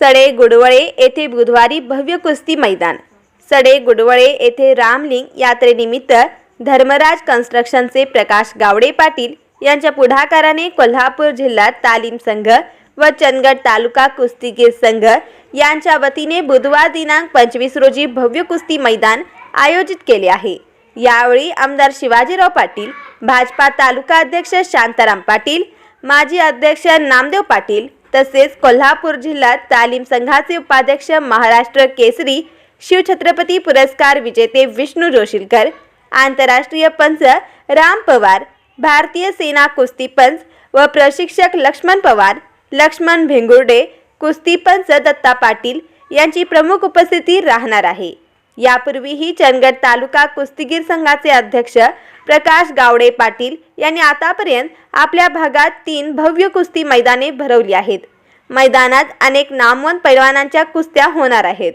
सडे गुडवळे येथे बुधवारी भव्य कुस्ती मैदान. सडे गुडवळे येथे रामलिंग यात्रेनिमित्त धर्मराज कन्स्ट्रक्शनचे प्रकाश गावडे पाटील यांच्या पुढाकाराने कोल्हापूर जिल्हा तालीम संघ व चंदगड तालुका कुस्तीगीर संघ यांच्या वतीने बुधवार दिनांक पंचवीस रोजी भव्य कुस्ती मैदान आयोजित केले आहे. यावेळी आमदार शिवाजीराव पाटील भाजपा तालुका अध्यक्ष शांताराम पाटील माजी अध्यक्ष नामदेव पाटील तसेच कोल्हापूर जिल्हा तालीम संघाचे उपाध्यक्ष महाराष्ट्र केसरी शिवछत्रपती पुरस्कार विजेते विष्णू जोशीलकर आंतरराष्ट्रीय पंच राम पवार भारतीय सेना कुस्ती पंच व प्रशिक्षक लक्ष्मण पवार लक्ष्मण भेंगुर्डे कुस्ती पंच दत्ता पाटील यांची प्रमुख उपस्थिती राहणार आहे. यापूर्वीही चंदगड तालुका कुस्तीगीर संघाचे अध्यक्ष प्रकाश गावडे पाटील यांनी आतापर्यंत आपल्या भागात तीन भव्य कुस्ती मैदाने भरवली आहेत. मैदानात अनेक नामवंत पैलवानांच्या कुस्त्या होणार आहेत.